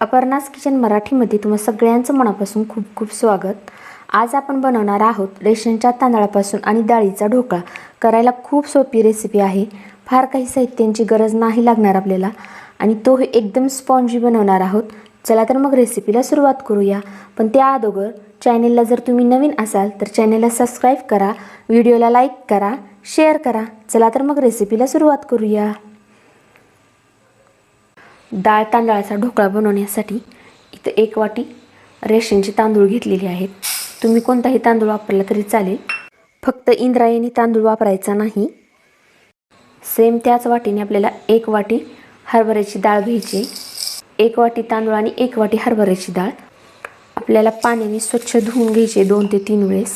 Aparna's kitchen मराठीमध्ये तुम्हा सगळ्यांचं मनापासून खूप खूप स्वागत. आज आपण बनवणार आहोत रेशनच्या तांदळापासून आणि डाळीचा ढोकळा. करायला खूप सोपी रेसिपी आहे. फार काही साहित्यांची गरज नाही लागणार आपल्याला. आणि तो एकदम स्पॉन्जी बनवणार आहोत. चला तर मग रेसिपीला सुरुवात करूया. पण त्या अगोदर चॅनेलला जर तुम्ही नवीन असाल तर चॅनेलला सबस्क्राईब करा. व्हिडिओला लाईक करा. शेअर करा. चला तर मग रेसिपीला सुरुवात करूया. डाळ तांदळाचा ढोकळा बनवण्यासाठी इथं एक वाटी रेशनचे तांदूळ घेतलेले आहेत तुम्ही कोणताही तांदूळ वापरला तरी चालेल. फक्त इंद्रायणी तांदूळ वापरायचा नाही. सेम त्याच वाटीने आपल्याला एक वाटी हरभऱ्याची डाळ घ्यायची. एक वाटी तांदूळ आणि एक वाटी हरभऱ्याची डाळ. आपल्याला पाण्याने स्वच्छ धुवून घ्यायचे दोन ते तीन वेळेस.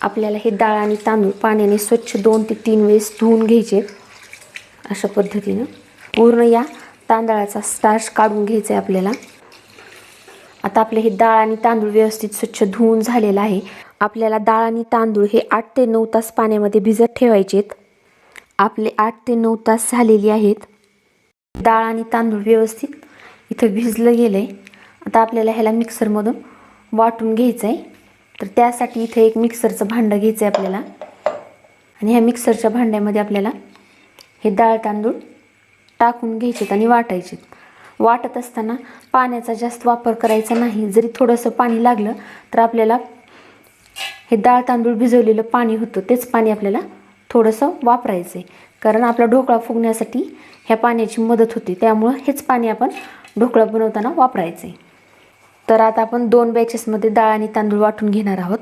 आपल्याला हे डाळ आणि तांदूळ पाण्याने स्वच्छ दोन ते तीन वेळेस धुवून घ्यायचे. अशा पद्धतीनं. पूर्ण या तांदळाचा स्टार्च काढून घ्यायचा आहे आपल्याला. आता आपले हे डाळ आणि तांदूळ व्यवस्थित स्वच्छ धुवून झालेलं आहे. आपल्याला डाळ आणि तांदूळ हे आठ ते नऊ तास पाण्यामध्ये भिजत ठेवायचेत. आपले आठ ते नऊ तास झालेली आहेत. डाळ आणि तांदूळ व्यवस्थित इथं भिजलं गेलं आहे आता आपल्याला ह्याला मिक्सरमधून वाटून घ्यायचं आहे तर त्यासाठी इथं एक मिक्सरचं भांडं घ्यायचं आहे आपल्याला. आणि ह्या मिक्सरच्या भांड्यामध्ये आपल्याला हे डाळ तांदूळ टाकून घ्यायचेत आणि वाटायचेत. वाटत असताना पाण्याचा जास्त वापर करायचा नाही. जरी थोडंसं पाणी लागलं तर आपल्याला हे डाळ तांदूळ भिजवलेलं पाणी होतं तेच पाणी आपल्याला थोडंसं वापरायचं आहे कारण आपला ढोकळा फुगण्यासाठी ह्या पाण्याची मदत होते. त्यामुळं हेच पाणी आपण ढोकळा बनवताना वापरायचं आहे तर आता आपण दोन बॅचेसमध्ये डाळ आणि तांदूळ वाटून घेणार आहोत.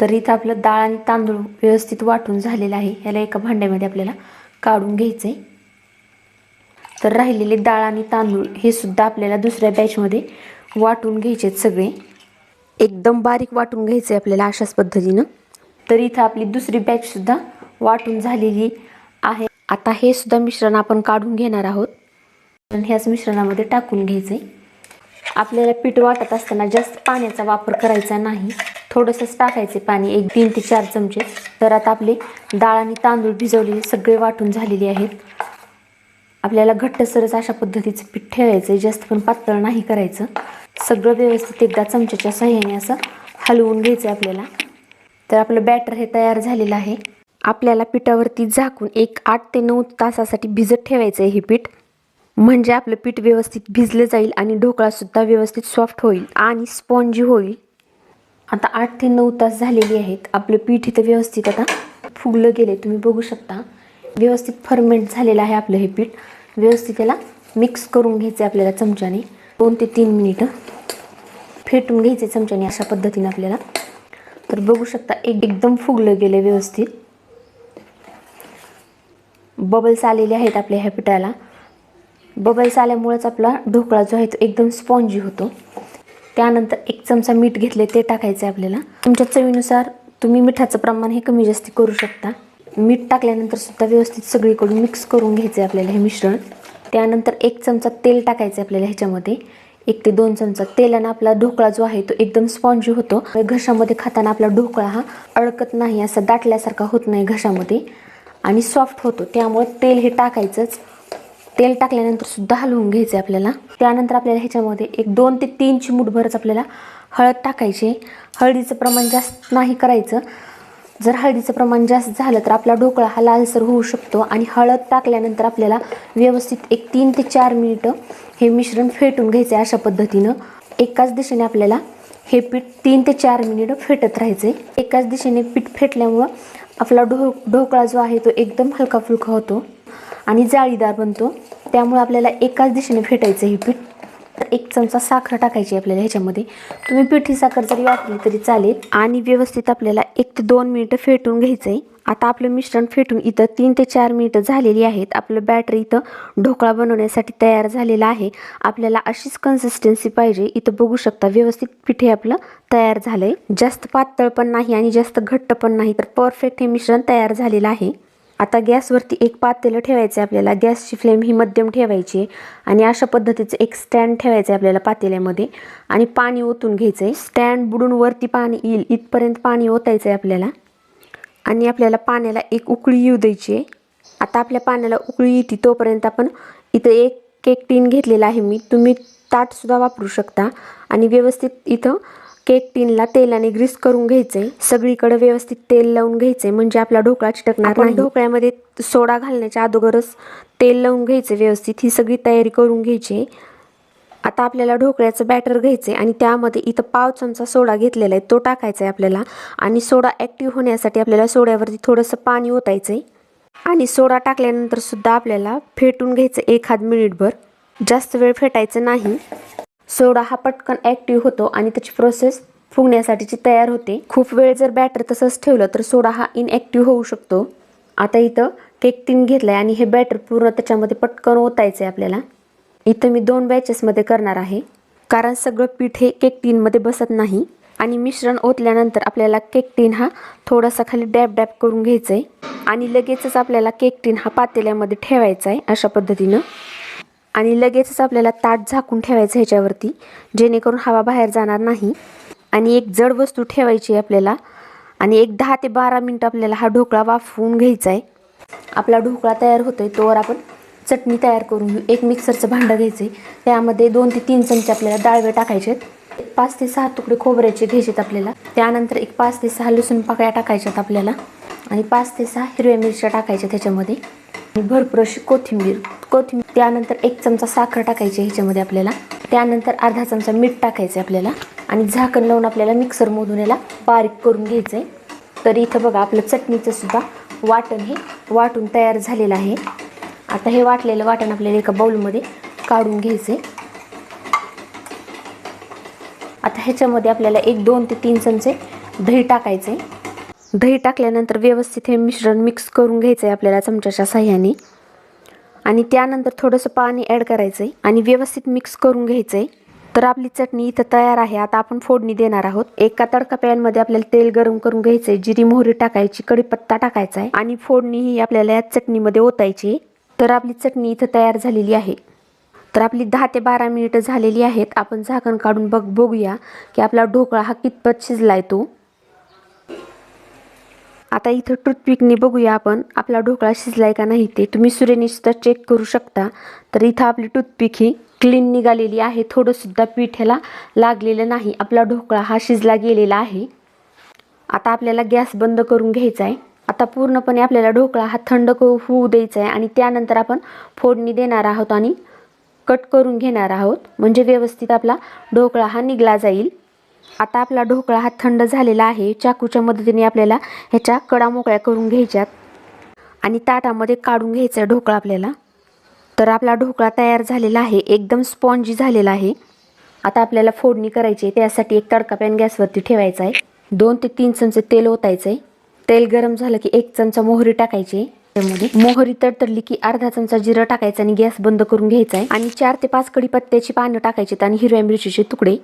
तर इथं आपलं डाळ आणि तांदूळ व्यवस्थित वाटून झालेलं आहे. याला एका भांड्यामध्ये आपल्याला काढून घ्यायचं. आहे तर राहिलेले डाळ आणि तांदूळ हे सुद्धा आपल्याला दुसऱ्या बॅचमध्ये वाटून घ्यायचे आहेत सगळे. एकदम बारीक वाटून घ्यायचे आपल्याला अशाच पद्धतीनं. तर इथं आपली दुसरी बॅचसुद्धा वाटून झालेली आहे. आता हे सुद्धा मिश्रण आपण काढून घेणार आहोत. पण ह्याच मिश्रणामध्ये टाकून घ्यायचं आहे आपल्याला पीठ वाटत असताना जास्त पाण्याचा वापर करायचा नाही. थोडंसंच टाकायचे पाणी एक तीन ते चार चमचे. तर आता आपले डाळ आणि तांदूळ भिजवलेले सगळे वाटून झालेले आहेत. आपल्याला घट्टसरच अशा पद्धतीचं पीठ ठेवायचं आहे जास्त पण पातळ नाही करायचं. सगळं व्यवस्थित एकदा चमच्याच्या सहाय्याने असं हलवून घ्यायचं आहे आपल्याला. तर आपलं बॅटर हे तयार झालेलं आहे. आपल्याला पिठावरती झाकून एक आठ ते नऊ तासासाठी भिजत ठेवायचं आहे हे पीठ. म्हणजे आपलं पीठ व्यवस्थित भिजलं जाईल आणि ढोकळासुद्धा व्यवस्थित सॉफ्ट होईल आणि स्पॉन्जी होईल. आता आठ ते नऊ तास झालेली आहेत. आपलं पीठ इथं व्यवस्थित आता फुगलं गेले तुम्ही बघू शकता. व्यवस्थित फर्मेंट झालेलं आहे आपलं हे पीठ. व्यवस्थित त्याला मिक्स करून घ्यायचं आहे आपल्याला चमच्याने. दोन ते तीन मिनिटं फेटून घ्यायचे चमच्याने अशा पद्धतीने आपल्याला. तर बघू शकता एक एकदम फुगलं गेलं व्यवस्थित. बबल्स आलेले आहेत आपल्या ह्या पिठाला. बबल्स आल्यामुळेच आपला ढोकळा जो आहे तो एकदम स्पॉन्जी होतो. त्यानंतर एक चमचा मीठ घेतले ते टाकायचं आहे आपल्याला. तुमच्या चवीनुसार तुम्ही मिठाचं प्रमाण हे कमी जास्ती करू शकता. मीठ टाकल्यानंतर सुद्धा व्यवस्थित सगळीकडून मिक्स करून घ्यायचं आहे आपल्याला हे मिश्रण. त्यानंतर एक चमचा तेल टाकायचं आहे आपल्याला ह्याच्यामध्ये. एक ते दोन चमचा तेलानं आपला ढोकळा जो आहे तो एकदम स्पॉन्जी होतो. घशामध्ये खाताना आपला ढोकळा हा अडकत नाही असा दाटल्यासारखा होत नाही घशामध्ये. आणि सॉफ्ट होतो त्यामुळे तेल हे टाकायचंच. तेल टाकल्यानंतर सुद्धा हलवून घ्यायचं आहे आपल्याला. त्यानंतर आपल्याला ह्याच्यामध्ये एक दोन ते तीन चिमूटभरच आपल्याला हळद टाकायची हळदीचं प्रमाण जास्त नाही करायचं. जर हळदीचं प्रमाण जास्त झालं तर आपला ढोकळा हा लालसर होऊ शकतो आणि हळद टाकल्यानंतर आपल्याला व्यवस्थित एक तीन ते चार मिनिटं हे मिश्रण फेटून घ्यायचं आहे अशा पद्धतीनं. एकाच दिशेने आपल्याला हे पीठ तीन ते चार मिनिटं फेटत राहायचं एकाच दिशेने पीठ फेटल्यामुळं आपला ढो ढोकळा जो आहे तो एकदम हलका फुलका होतो. आणि जाळीदार बनतो. त्यामुळे आपल्याला एकाच दिशेने फेटायचं हे पीठ. तर एक चमचा साखर टाकायची आपल्याला ह्याच्यामध्ये. तुम्ही पिठी साखर जरी वापरली तरी चालेल. आणि व्यवस्थित आपल्याला एक ते दोन मिनिटं फेटून घ्यायचं आहे आता आपलं मिश्रण फेटून इथं तीन ते चार मिनिटं झालेली आहेत. आपलं बॅटर इथं ढोकळा बनवण्यासाठी तयार झालेला आहे. आपल्याला अशीच कन्सिस्टन्सी पाहिजे. इथं बघू शकता व्यवस्थित पिठे आपलं तयार झालं आहे जास्त पातळ पण नाही आणि जास्त घट्ट पण नाही. तर परफेक्ट हे मिश्रण तयार झालेलं आहे. आता गॅसवरती एक पातेलं ठेवायचं आहे आपल्याला. गॅसची फ्लेम ही मध्यम ठेवायची आहे आणि अशा पद्धतीचं एक स्टँड ठेवायचं आहे आपल्याला पातेल्यामध्ये. आणि पाणी ओतून घ्यायचं आहे स्टँड बुडून वरती पाणी येईल इथपर्यंत पाणी ओतायचं आहे आपल्याला. आणि आपल्याला पाण्याला एक उकळी येऊ द्यायची आहे आता आपल्या पाण्याला उकळी येते तोपर्यंत आपण इथं एक केक टीन घेतलेला आहे मी. तुम्ही ताटसुद्धा वापरू शकता. आणि व्यवस्थित इथं केक टीनला तेलाने ग्रीस करून घ्यायचे. सगळीकडे व्यवस्थित तेल लावून घ्यायचे म्हणजे आपला ढोकळा चिटकणार नाही. ढोकळ्यामध्ये सोडा घालण्याच्या अगोदरच तेल लावून घ्यायचे व्यवस्थित. ही सगळी तयारी करून घ्यायची. आता आपल्याला ढोकळ्याचं बॅटर घ्यायचं आहे आणि त्यामध्ये इथं पाव चमचा सोडा घेतलेला आहे. तो टाकायचा आहे आपल्याला. आणि सोडा ॲक्टिव्ह होण्यासाठी आपल्याला सोड्यावरती थोडंसं पाणी ओतायचं आहे आणि सोडा टाकल्यानंतर सुद्धा आपल्याला फेटून घ्यायचं एखाद मिनिटभर. जास्त वेळ फेटायचं नाही. सोडा हा पटकन ॲक्टिव्ह होतो आणि त्याची प्रोसेस फुगण्यासाठीची तयार होते. खूप वेळ जर बॅटर तसंच ठेवलं तर सोडा हा इनॲक्टिव्ह होऊ शकतो. आता इथं केक तीन घेतला आहे आणि हे बॅटर पूर्ण त्याच्यामध्ये पटकन ओतायचं आहे आपल्याला. इथं मी दोन बॅचेसमध्ये करणार आहे. कारण सगळं पीठ हे केक टीनमध्ये बसत नाही. आणि मिश्रण ओतल्यानंतर आपल्याला केक टीन हा थोडासा खाली डॅब डॅब करून घ्यायचा आहे आणि लगेचच आपल्याला केक टीन हा पातेल्यामध्ये ठेवायचा आहे अशा पद्धतीनं. आणि लगेचच आपल्याला ताट झाकून ठेवायचं ह्याच्यावरती जेणेकरून हवा बाहेर जाणार नाही. आणि एक जड वस्तू ठेवायची आहे आपल्याला आणि एक दहा ते बारा मिनटं आपल्याला हा ढोकळा वाफवून घ्यायचा आहे. आपला ढोकळा तयार होतो आहे तोवर आपण चटणी तयार करून घेऊ. एक मिक्सरचं भांडं घ्यायचं आहे त्यामध्ये दोन ते तीन चमचे आपल्याला डाळवे टाकायचे आहेत. पाच ते सहा तुकडे खोबऱ्याचे घ्यायचेत आपल्याला. त्यानंतर एक पाच ते सहा लसूण पाकळ्या टाकायच्यात आपल्याला. आणि पाच ते सहा हिरव्या मिरच्या टाकायच्या त्याच्यामध्ये. भरपूर अशी कोथिंबीर कोथिंबीर त्यानंतर एक चमचा साखर टाकायची आहे ह्याच्यामध्ये आपल्याला. त्यानंतर अर्धा चमचा मीठ टाकायचं आहे आपल्याला. आणि झाकण लावून आपल्याला मिक्सरमधून याला बारीक करून घ्यायचं आहे तर इथं बघा आपलं चटणीचं सुद्धा वाटण हे वाटून तयार झालेलं आहे. आता हे वाटलेलं वाटण आपल्याला एका बाउलमध्ये काढून घ्यायचं आहे आता ह्याच्यामध्ये आपल्याला एक दोन ते तीन चमचे दही टाकायचे दही टाकल्यानंतर व्यवस्थित हे मिश्रण मिक्स करून घ्यायचं आहे आपल्याला चमच्याच्या साह्याने. आणि त्यानंतर थोडंसं पाणी ॲड करायचं आहे आणि व्यवस्थित मिक्स करून घ्यायचं आहे तर आपली चटणी इथं तयार आहे. आता आपण फोडणी देणार आहोत. एका तडका पॅनमध्ये आपल्याला तेल गरम करून घ्यायचं आहे जिरी मोहरी टाकायची कढीपत्ता टाकायचा आहे आणि फोडणी ही आपल्याला या चटणीमध्ये ओतायची तर आपली चटणी इथं तयार झालेली आहे. तर आपली दहा ते बारा मिनिटं झालेली आहेत. आपण झाकण काढून बघ बघूया की आपला ढोकळा हा कितपत शिजलाय तो. आता इथं टूथपिकने बघूया आपण. आपला ढोकळा शिजलाय का नाही ते. तुम्ही सुरेने चेक करू शकता. तर इथं आपली टूथपिक ही क्लीन निघालेली आहे. थोडंसुद्धा पीठ ह्याला लागलेलं नाही. आपला ढोकळा हा शिजला गेलेला आहे. आता आपल्याला गॅस बंद करून घ्यायचा आहे आता पूर्णपणे आपल्याला ढोकळा हा थंड होऊ द्यायचा आहे आणि त्यानंतर आपण फोडणी देणार आहोत आणि कट करून घेणार आहोत. म्हणजे व्यवस्थित आपला ढोकळा हा निघला जाईल. आता आपला ढोकळा हा थंड झालेला आहे. चाकूच्या मदतीने आपल्याला ह्याच्या कडा मोकळ्या करून घ्यायच्यात. आणि ताटामध्ये काढून घ्यायचा आहे ढोकळा आपल्याला. तर आपला ढोकळा तयार झालेला आहे. एकदम स्पॉन्जी झालेला आहे. आता आपल्याला फोडणी करायची आहे. त्यासाठी एक तडका पॅन गॅसवरती ठेवायचा आहे. दोन ते तीन चमचे तेल ओतायचं आहे. तेल गरम झालं की एक चमचा मोहरी टाकायची आहे. त्यामध्ये मोहरी तडतडली की अर्धा चमचा जिरं टाकायचा आणि गॅस बंद करून घ्यायचा आहे. आणि चार ते पाच कडीपत्त्याची पानं टाकायची आणि हिरव्या मिरचीचे तुकडे.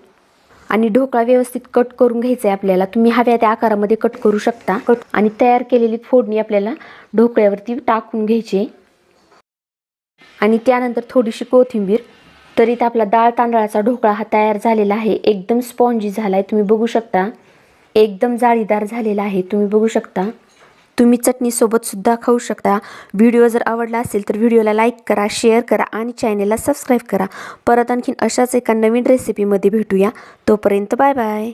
आणि ढोकळा व्यवस्थित कट करून घ्यायचा आहे आपल्याला. तुम्ही हव्या त्या आकारामध्ये कट करू शकता. कट आणि तयार केलेली फोडणी आपल्याला ढोकळ्यावरती टाकून घ्यायची. आणि त्यानंतर थोडीशी कोथिंबीर. तरी तर आपला डाळ तांदळाचा ढोकळा हा तयार झालेला आहे. एकदम स्पॉन्जी झाला आहे तुम्ही बघू शकता. एकदम जाळीदार झालेला आहे. तुम्ही बघू शकता. तुम्ही चटणीसोबत सुद्धा खाऊ शकता. व्हिडिओ जर आवडला असेल तर व्हिडिओला लाईक करा शेअर करा आणि चॅनेलला सबस्क्राईब करा. परत आणखीन अशाच एका नवीन रेसिपीमध्ये भेटूया. तोपर्यंत बाय बाय.